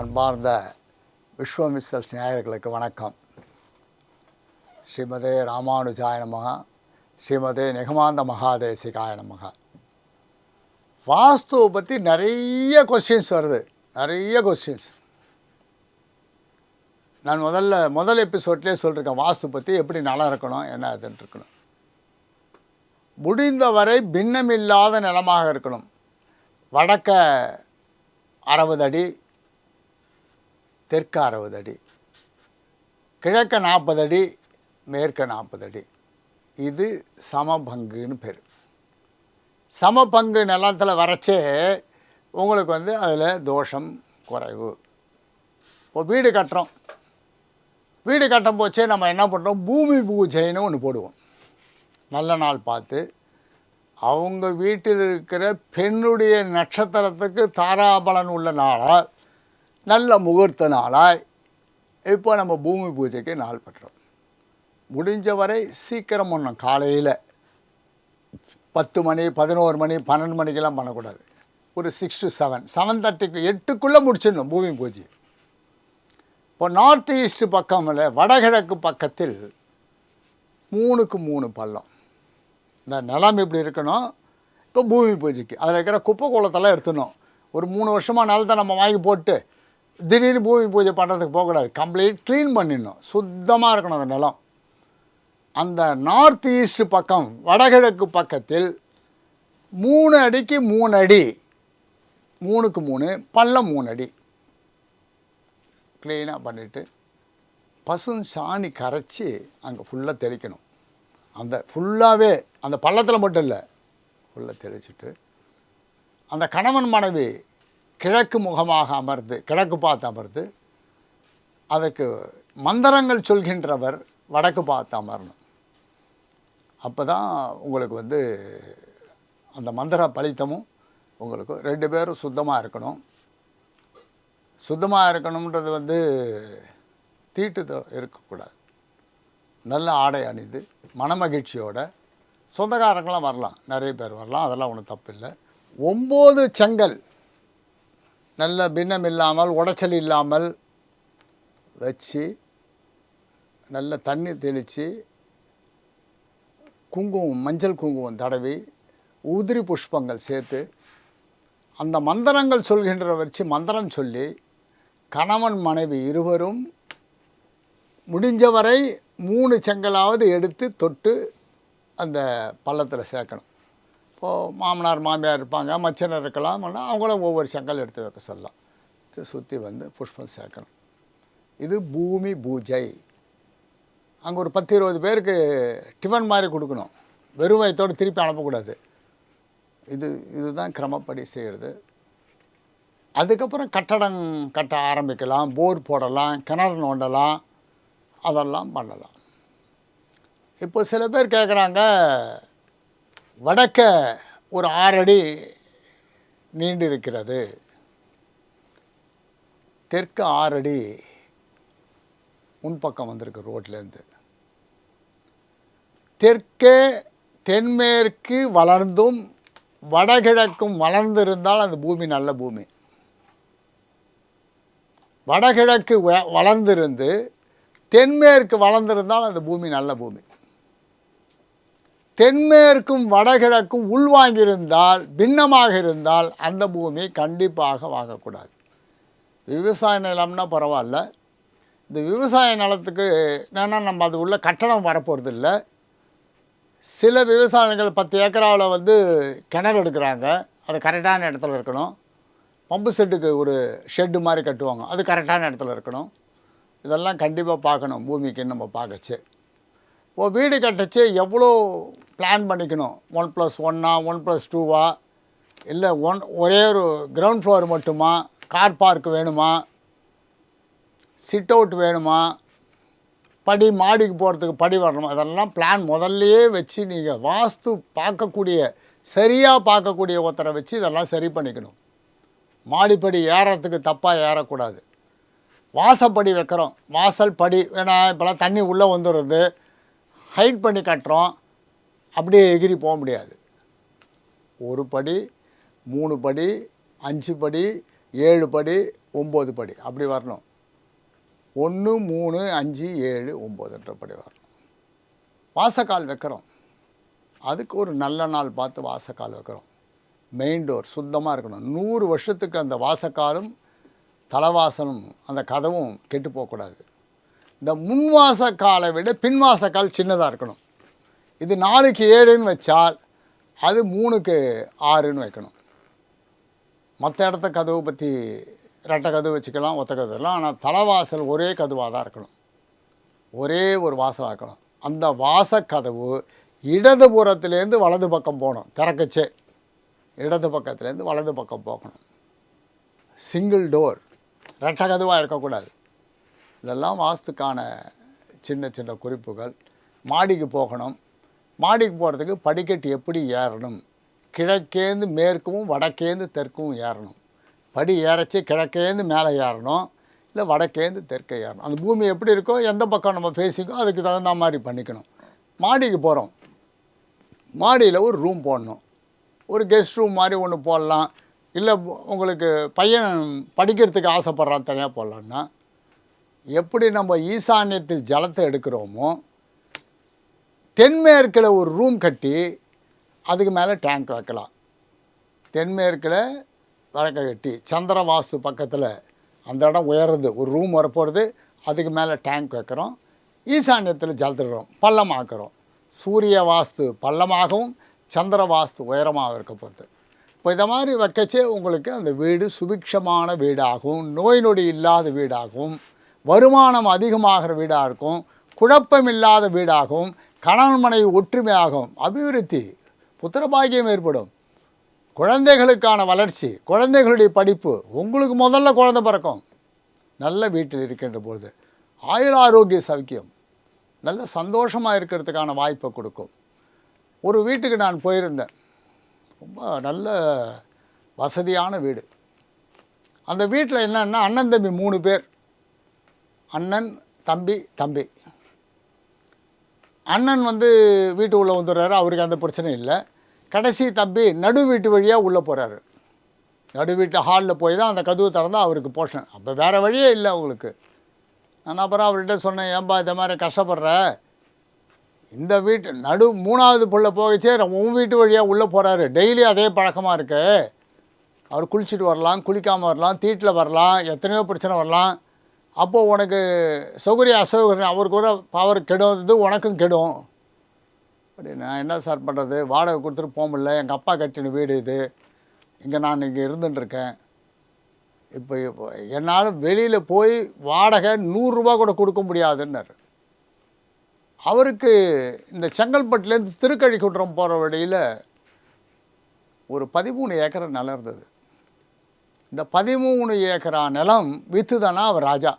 அன்பார்ந்த விஸ்வமிஸ்வர் நேயர்களுக்கு வணக்கம். ஸ்ரீமதே ராமானுஜாய நமகா ஸ்ரீமதே நிகமாந்த மகாதேசிகாய நமகா. வாஸ்துவை பற்றி நிறைய கொஸ்டின்ஸ் வருது. நிறைய கொஸ்டின்ஸ் நான் முதல்ல முதல் எபிசோட்லேயே சொல்லியிருக்கேன் வாஸ்து பற்றி எப்படி நல்லா இருக்கணும் என்ன இதுன்னு இருக்கணும். முடிந்தவரை பின்னமில்லாத நிலமாக இருக்கணும். வடக்க அறுபது அடி தெற்கு அறுபது அடி கிழக்க நாற்பது அடி மேற்க நாற்பது அடி இது சமபங்குன்னு பேர். சமபங்கு நிலத்தில் வரைச்சே உங்களுக்கு வந்து அதில் தோஷம் குறைவு. இப்போ வீடு கட்டுறோம். வீடு கட்டும் போச்சே நம்ம என்ன பண்ணுறோம் பூமி பூஜைன்னு ஒன்று போடுவோம். நல்ல நாள் பார்த்து. அவங்க வீட்டில் இருக்கிற பெண்ணுடைய நட்சத்திரத்துக்கு தாராபலன் உள்ள நாளாக நல்ல முகூர்த்த நாளாய். இப்போ நம்ம பூமி பூஜைக்கு நாள் பட்டுறோம் முடிஞ்ச வரை சீக்கிரம் பண்ணணும் காலையில் பத்து மணி பதினோரு மணி பன்னெண்டு மணிக்கெல்லாம் பண்ணக்கூடாது. ஒரு சிக்ஸ் டு செவன் செவன் தேர்ட்டிக்கு எட்டுக்குள்ளே முடிச்சிடணும் பூமி பூஜை. இப்போ நார்த் ஈஸ்ட் பக்கமில் வடகிழக்கு பக்கத்தில் மூணுக்கு மூணு பள்ளம். இந்த நிலம் இப்படி இருக்கணும். இப்போ பூமி பூஜைக்கு. அதில் இருக்கிற குப்பை குளத்தெல்லாம் எடுத்துடணும். ஒரு மூணு வருஷமாக நிலத்தை நம்ம வாங்கி போட்டு திடீர்னு பூமி பூஜை பண்ணுறதுக்கு போகக்கூடாது. கம்ப்ளீட் க்ளீன் பண்ணிடணும். சுத்தமாக இருக்கணும் அந்த நிலம். அந்த நார்த் ஈஸ்ட் பக்கம் வடகிழக்கு பக்கத்தில் மூணு அடிக்கு மூணு அடி. மூணுக்கு மூணு பள்ளம் மூணு அடி. க்ளீனாக பண்ணிவிட்டு பசும் சாணி கரைச்சி அங்கே ஃபுல்லாக தெளிக்கணும். அந்த ஃபுல்லாகவே அந்த பள்ளத்தில் மட்டும் இல்லை ஃபுல்லாக தெளிச்சிட்டு அந்த கணவன் மனைவி கிழக்கு முகமாக அமர்ந்து கிழக்கு பார்த்து அமர்ந்து அதற்கு மந்திரங்கள் சொல்கின்றவர் வடக்கு பார்த்து அமரணும். அப்போ தான் உங்களுக்கு வந்து அந்த மந்திர பலித்தமும் உங்களுக்கு ரெண்டு பேரும் சுத்தமாக இருக்கணும். சுத்தமாக இருக்கணுன்றது வந்து தீட்டு த- இருக்கக்கூடாது. நல்ல ஆடை அணிந்து மனமகிழ்ச்சியோட சொந்தக்காரங்களாம் வரலாம். நிறைய பேர் வரலாம். அதெல்லாம் ஒன்றும் தப்பு இல்லை ஒம்பது செங்கல் நல்ல பின்னம் இல்லாமல் உடைச்சல் இல்லாமல் வச்சு நல்ல தண்ணி தெளித்து குங்குமம் மஞ்சள் குங்குமம் தடவி உதிரி புஷ்பங்கள் சேர்த்து அந்த மந்திரங்கள் சொல்கின்ற வச்சு மந்திரம் சொல்லி கணவன் மனைவி இருவரும் முடிஞ்சவரை மூணு செங்கலாவது எடுத்து தொட்டு அந்த பள்ளத்தில் சேர்க்கணும். இப்போது மாமனார் மாமியார் இருப்பாங்க மச்சனர் இருக்கலாம் அவங்களும் ஒவ்வொரு செங்கல் எடுத்து வைக்க சொல்லலாம். சுற்றி வந்து புஷ்பம் சேர்க்கணும். இது பூமி பூஜை. அங்கே ஒரு பத்து இருபது பேருக்கு டிஃபன் மாதிரி கொடுக்கணும். வெறும் வயத்தோடு திருப்பி அனுப்பக்கூடாது. இது இதுதான் கிரமப்படி செய்கிறது அதுக்கப்புறம் கட்டடம் கட்ட ஆரம்பிக்கலாம் போர் போடலாம் கிணறு நோண்டலாம் அதெல்லாம் பண்ணலாம். இப்போ சில பேர் கேட்குறாங்க வடக்க ஒரு ஆறடி நீண்டு இருக்கிறது தெற்கு ஆறடி முன்பக்கம் வந்திருக்கு ரோட்லேருந்து. தெற்கே தென்மேற்கு வளர்ந்தும் வடகிழக்கும் வளர்ந்திருந்தால் அந்த பூமி நல்ல பூமி. வடகிழக்கு வ- வளர்ந்திருந்து தென்மேற்கு வளர்ந்திருந்தால் அந்த பூமி நல்ல பூமி. தென்மேற்கும் வடகிழக்கும் உள்வாங்கியிருந்தால் பின்னமாக இருந்தால் அந்த பூமி கண்டிப்பாக வாங்கக்கூடாது. விவசாய நிலம்னா பரவாயில்ல. இந்த விவசாய நிலத்துக்கு என்னென்னா நம்ம அது உள்ள கட்டணம் வரப்போகிறது இல்லை சில விவசாயிகள் பத்து ஏக்கராவில் வந்து கிணறு எடுக்கிறாங்க. அது கரெக்டான இடத்துல இருக்கணும். பம்பு செட்டுக்கு ஒரு ஷெட்டு மாதிரி கட்டுவாங்க. அது கரெக்டான இடத்துல இருக்கணும். இதெல்லாம் கண்டிப்பாக பார்க்கணும். பூமிக்கு நம்ம பார்க்கச்சு. இப்போ வீடு கட்டச்சு. எவ்வளோ பிளான் பண்ணிக்கணும். ஒன் ப்ளஸ் ஒன்னா ஒன் ப்ளஸ் டூவா இல்லை ஒன் ஒரே ஒரு கிரவுண்ட் ஃப்ளோர் மட்டுமா? கார் பார்க் வேணுமா? சிட் அவுட் வேணுமா? படி மாடிக்கு போகிறதுக்கு படி வரணுமா? இதெல்லாம் பிளான் முதல்லையே வச்சு நீங்கள் வாஸ்து பார்க்கக்கூடிய சரியாக பார்க்கக்கூடிய ஒருத்தரை வச்சு இதெல்லாம் சரி பண்ணிக்கணும். மாடிப்படி ஏறத்துக்கு தப்பாக ஏறக்கூடாது. வாசப்படி வைக்கிறோம். வாசல் படி ஏன்னா இப்போலாம் தண்ணி உள்ளே வந்துடுறது ஹைட் பண்ணி கட்டுறோம். அப்படியே எகிரி போக முடியாது. ஒரு படி மூணு படி அஞ்சு படி ஏழு படி ஒம்பது படி அப்படி வரணும். ஒன்று மூணு அஞ்சு ஏழு ஒம்பதுன்ற படி வரணும். வாசக்கால் வைக்கிறோம். அதுக்கு ஒரு நல்ல நாள் பார்த்து வாசக்கால் வைக்கிறோம். மெயின் டோர் சுத்தமாக இருக்கணும். நூறு வருஷத்துக்கு அந்த வாசக்காலும் தலைவாசலும் அந்த கதவும் கெட்டு போகக்கூடாது. இந்த முன்வாசக்காலை விட பின்வாசக்கால் சின்னதாக இருக்கணும். இது நாலுக்கு ஏழுன்னு வச்சால் அது மூணுக்கு ஆறுன்னு வைக்கணும். மற்ற இடத்த கதவு பற்றி ரெட்டை கதவு வச்சுக்கலாம் ஒத்த கதவு எல்லாம் ஆனால் தலைவாசல் ஒரே கதவாக தான் இருக்கணும். ஒரே ஒரு வாசலாக இருக்கணும். அந்த வாசக்கதவு இடதுபுறத்துலேருந்து வலது பக்கம் போகணும். திறக்கச்சே. இடது பக்கத்துலேருந்து வலது பக்கம் போகணும். சிங்கிள் டோர் ரெட்டை கதவாக இருக்கக்கூடாது. இதெல்லாம் வாஸ்துக்கான சின்ன சின்ன குறிப்புகள். மாடிக்கு போகணும். மாடிக்கு போகிறதுக்கு படிக்கட்டு எப்படி ஏறணும்? கிழக்கேந்து மேற்கும் வடக்கேந்து தெற்கும் ஏறணும். படி ஏறச்சி கிழக்கேந்து மேலே ஏறணும் இல்லை வடக்கேந்து தெற்கே ஏறணும். அந்த பூமி எப்படி இருக்கோ எந்த பக்கம் நம்ம பேசிக்கோ அதுக்கு தகுந்த மாதிரி பண்ணிக்கணும். மாடிக்கு போகிறோம் மாடியில் ஒரு ரூம் போடணும். ஒரு கெஸ்ட் ரூம் மாதிரி ஒன்று போடலாம். இல்லை உங்களுக்கு பையன் படிக்கிறதுக்கு ஆசைப்பட்றான் தனியாக போடலான்னா எப்படி நம்ம ஈசான்யத்தில் ஜலத்தை எடுக்கிறோமோ தென்மேற்கில் ஒரு ரூம் கட்டி அதுக்கு மேலே டேங்க் வைக்கலாம். தென்மேற்கில் விளக்க கட்டி சந்திர வாஸ்து பக்கத்தில் அந்த இடம் உயருது ஒரு ரூம் வரப்போகிறது அதுக்கு மேலே டேங்க் வைக்கிறோம். ஈசான்யத்தில் ஜலத்திடுறோம் பள்ளமாக்குறோம். சூரிய வாஸ்து பள்ளமாகவும் சந்திர வாஸ்து உயரமாக இருக்க போகுது. இப்போ இதை மாதிரி வைக்கச்சே உங்களுக்கு அந்த வீடு சுபிக்ஷமான வீடாகவும் நோய் நொடி இல்லாத வீடாகவும் வருமானம் அதிகமாகிற வீடாக இருக்கும் குழப்பம் இல்லாத வீடாகவும் கணவன் மனைவி ஒற்றுமையாகும் அபிவிருத்தி புத்திரபாகியம் ஏற்படும். குழந்தைகளுக்கான வளர்ச்சி குழந்தைகளுடைய படிப்பு உங்களுக்கு முதல்ல குழந்தை பிறக்கும். நல்ல வீட்டில் இருக்கின்ற பொழுது ஆயுள் ஆரோக்கிய சௌக்கியம் நல்ல சந்தோஷமாக இருக்கிறதுக்கான வாய்ப்பை கொடுக்கும். ஒரு வீட்டுக்கு நான் போயிருந்தேன். ரொம்ப நல்ல வசதியான வீடு. அந்த வீட்டில் என்னென்னா அண்ணன் தம்பி மூணு பேர். அண்ணன் தம்பி தம்பி. அண்ணன் வந்து வீட்டு உள்ளே வந்துடுறாரு. அவருக்கு அந்த பிரச்சனை இல்லை. கடைசி தம்பி நடு வீட்டு வழியாக உள்ளே போகிறாரு நடு வீட்டு ஹாலில் போய் தான் அந்த கதவு திறந்தால் அவருக்கு போஷன். அப்போ வேறு வழியே இல்லை அவங்களுக்கு. நான் அப்புறம் அவர்கிட்ட சொன்னேன் ஏன்பா இந்த மாதிரி கஷ்டப்படுற? இந்த வீட்டு நடு மூணாவது புள்ள போகச்சே உன் வீட்டு வழியாக உள்ளே போகிறாரு டெய்லி அதே பழக்கமாக இருக்குது அவர் குளிச்சுட்டு வரலாம் குளிக்காமல் வரலாம் தீட்டில் வரலாம் எத்தனையோ பிரச்சனை வரலாம். அப்போது உனக்கு சௌகரிய அசௌகரியம் அவருக்கு கூட பவர் கெடும் உனக்கும் கெடும். அப்படி நான் என்ன சார் பண்ணுறது வாடகை கொடுத்துட்டு போக முடியல. எங்கள் அப்பா கட்டின வீடு இது. இங்கே நான் இங்கே இருந்துட்டுருக்கேன். இப்போ இப்போ என்னால் வெளியில் போய் வாடகை நூறுரூவா கூட கொடுக்க முடியாதுன்னாரு. அவருக்கு இந்த செங்கல்பட்டுலேருந்து திருக்கழிக்குன்றம் போகிற வழியில் ஒரு பதிமூணு ஏக்கர் நிலம் இருந்தது. இந்த பதிமூணு ஏக்கரா நிலம் வித்துதானா அவர் ராஜா.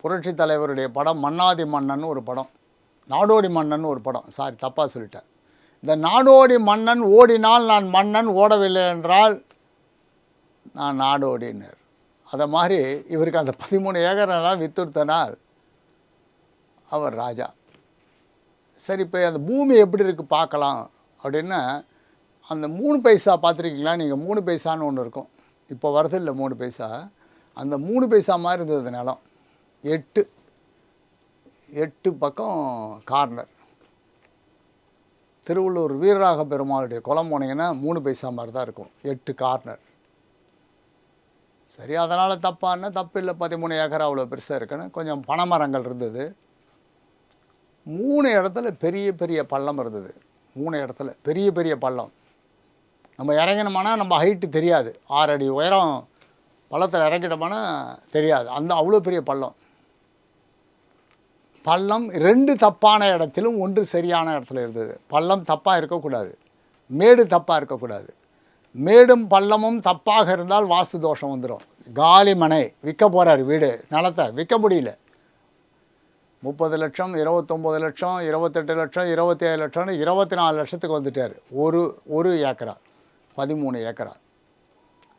புரட்சி தலைவருடைய படம் மன்னாதி மன்னன் ஒரு படம். நாடோடி மன்னன் ஒரு படம். சாரி தப்பாக சொல்லிட்டேன். இந்த நாடோடி மன்னன் ஓடினால் நான் மன்னன் ஓடவில்லை என்றால் நான் நாடோடினர். அதை மாதிரி இவருக்கு அந்த பதிமூணு ஏக்கரெல்லாம் வித்துடுத்தனால் அவர் ராஜா. சரி இப்போ அந்த பூமி எப்படி இருக்குது பார்க்கலாம் அப்படின்னா அந்த மூணு பைசா பார்த்துருக்கீங்களா? நீங்கள் மூணு பைசான்னு ஒன்று இருக்கும். இப்போ வரது இல்லை மூணு பைசா. அந்த மூணு பைசா மாதிரி இருந்தது நிலம். எட்டு எட்டு பக்கம் கார்னர். திருவள்ளூர் வீரராக பெருமாளுடைய குளம் போனீங்கன்னா மூணு பைசா மாதிரி தான் இருக்கும். எட்டு கார்னர். சரி அதனால் தப்பான்னா தப்பு இல்லை. பதிமூணு ஏக்கர் அவ்வளோ பெருசாக இருக்குன்னு கொஞ்சம் பனைமரங்கள் இருந்தது. மூணு இடத்துல பெரிய பெரிய பள்ளம் இருந்தது. மூணு இடத்துல பெரிய பெரிய பள்ளம். நம்ம இறங்கினோம்னா நம்ம ஹைட்டு தெரியாது. ஆறு அடி உயரம் பள்ளத்தில் இறங்கிட்டோம்னா தெரியாது. அந்த அவ்வளோ பெரிய பள்ளம். பள்ளம் ரெண்டு தப்பான இடத்திலும் ஒன்று சரியான இடத்துல இருந்தது. பள்ளம் தப்பாக இருக்கக்கூடாது. மேடு தப்பாக இருக்கக்கூடாது. மேடும் பள்ளமும் தப்பாக இருந்தால் வாஸ்து தோஷம் வந்துடும் காலி மனை விற்க போகிறார் வீடு நிலத்தை விற்க முடியல. முப்பது லட்சம் இருபத்தொம்போது லட்சம் இருபத்தெட்டு லட்சம் இருபத்தேழு லட்சம்னு இருபத்தி நாலு லட்சத்துக்கு வந்துட்டார். ஒரு ஒரு ஏக்கரா பதிமூணு ஏக்கரா.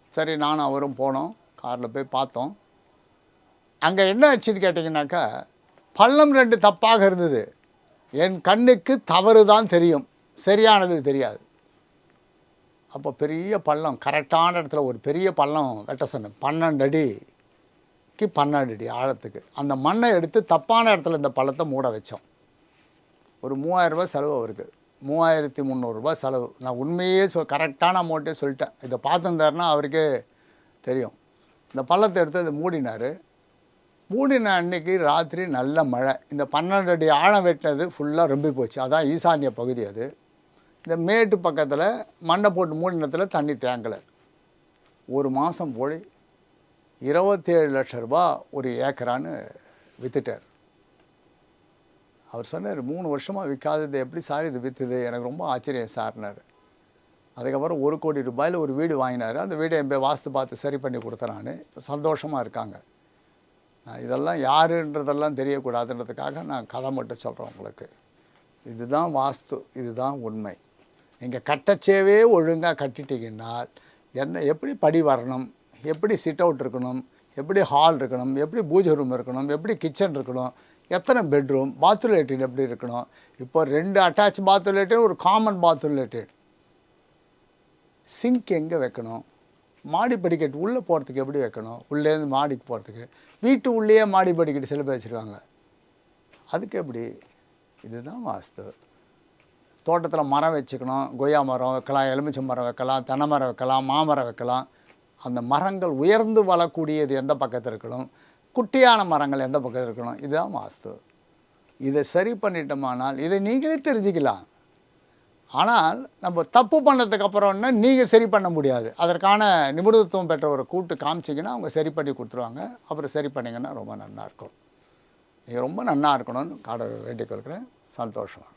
சரி நானும் அவரும் போனோம். காரில் போய் பார்த்தோம். அங்கே என்ன ஆச்சுன்னு கேட்டிங்கனாக்கா பள்ளம் ரெண்டு தப்பாக இருந்தது. என் கண்ணுக்கு தவறு தான் தெரியும். சரியானது தெரியாது. அப்போ பெரிய பள்ளம் கரெக்டான இடத்துல ஒரு பெரிய பள்ளம் வெட்ட சொன்னேன். பன்னெண்டு அடிக்கு பன்னெண்டு அடி ஆழத்துக்கு. அந்த மண்ணை எடுத்து தப்பான இடத்துல இந்த பள்ளத்தை மூட வச்சோம். ஒரு மூவாயிரம் செலவு அவருக்கு. மூவாயிரத்தி முந்நூறுரூபா செலவு. நான் உண்மையே சொல் கரெக்டான அமௌண்ட்டே சொல்லிட்டேன். இதை பார்த்துருந்தாருன்னா அவருக்கே தெரியும். இந்த பள்ளத்தை எடுத்து அதை மூடினார். மூடின அன்னைக்கு ராத்திரி நல்ல மழை. இந்த பன்னெண்டு அடி ஆழம் வெட்டினது ஃபுல்லாக ரொம்பி போச்சு. அதான் ஈசானிய பகுதி அது. இந்த மேட்டு பக்கத்தில் மண்ணை போட்டு மூடினத்தில் தண்ணி தேங்கலை. ஒரு மாதம் போய் இருபத்தேழு லட்ச ரூபா ஒரு ஏக்கரான்னு விற்றுட்டார் அவர் சொன்னார் மூணு வருஷமாக விற்காதது எப்படி சார் இது விற்றுது எனக்கு ரொம்ப ஆச்சரியம் சார்னார் அதுக்கப்புறம் ஒரு கோடி ரூபாயில் ஒரு வீடு வாங்கினார். அந்த வீடு என் போய் வாஸ்து பார்த்து சரி பண்ணி கொடுத்தேன் நான். இப்போ சந்தோஷமாக இருக்காங்க. இதெல்லாம் யாருன்றதெல்லாம் தெரியக்கூடாதுன்றதுக்காக நான் கதை மட்டும் சொல்கிறேன் உங்களுக்கு. இதுதான் வாஸ்து இதுதான் உண்மை. நீங்கள் கட்டச்சேவே ஒழுங்காக கட்டிட்டீங்கன்னா என்ன எப்படி படி வரணும்? எப்படி சிட் அவுட் இருக்கணும்? எப்படி ஹால் இருக்கணும்? எப்படி பூஜை ரூம் இருக்கணும்? எப்படி கிச்சன் இருக்கணும்? எத்தனை பெட்ரூம் பாத்ரூம் லேட்டின் எப்படி இருக்கணும்? இப்போ ரெண்டு அட்டாச் பாத்ரூம் லேட்டின் ஒரு காமன் பாத்ரூம் லேட்டின் சிங்க் எங்கே வைக்கணும்? மாடி படிக்கட்டு உள்ளே போகிறதுக்கு எப்படி வைக்கணும்? உள்ளேருந்து மாடிக்கு போகிறதுக்கு வீட்டு உள்ளேயே மாடி படிக்கிட்டு சில பேர் வச்சுருக்காங்க. அதுக்கு எப்படி? இதுதான் வாஸ்து தோட்டத்தில் மரம் வச்சுக்கணும் கொய்யா மரம் வைக்கலாம் எலுமிச்சை மரம் வைக்கலாம் தென்னை மரம் வைக்கலாம் மாமரம் வைக்கலாம். அந்த மரங்கள் உயர்ந்து வளரக்கூடியது எந்த பக்கத்தில் இருக்கணும்? குட்டியான மரங்கள் எந்த பக்கத்தில் இருக்கணும்? இதுதான் வாஸ்து இதை சரி பண்ணிட்டோமானால் இதை நீங்களே தெரிஞ்சுக்கலாம். ஆனால் நம்ம தப்பு பண்ணதுக்கு அப்புறம்னா நீங்கள் சரி பண்ண முடியாது. அதற்கான நிபுணத்துவம் பெற்ற ஒரு கூட்டு காமிச்சிங்கன்னா அவங்க சரி பண்ணி கொடுத்துருவாங்க. அப்புறம் சரி பண்ணிங்கன்னா ரொம்ப நல்லா இருக்கும். நீங்கள் ரொம்ப நன்னா இருக்கணும்னு காட வேண்டிக் கொள்கிறேன். சந்தோஷம்.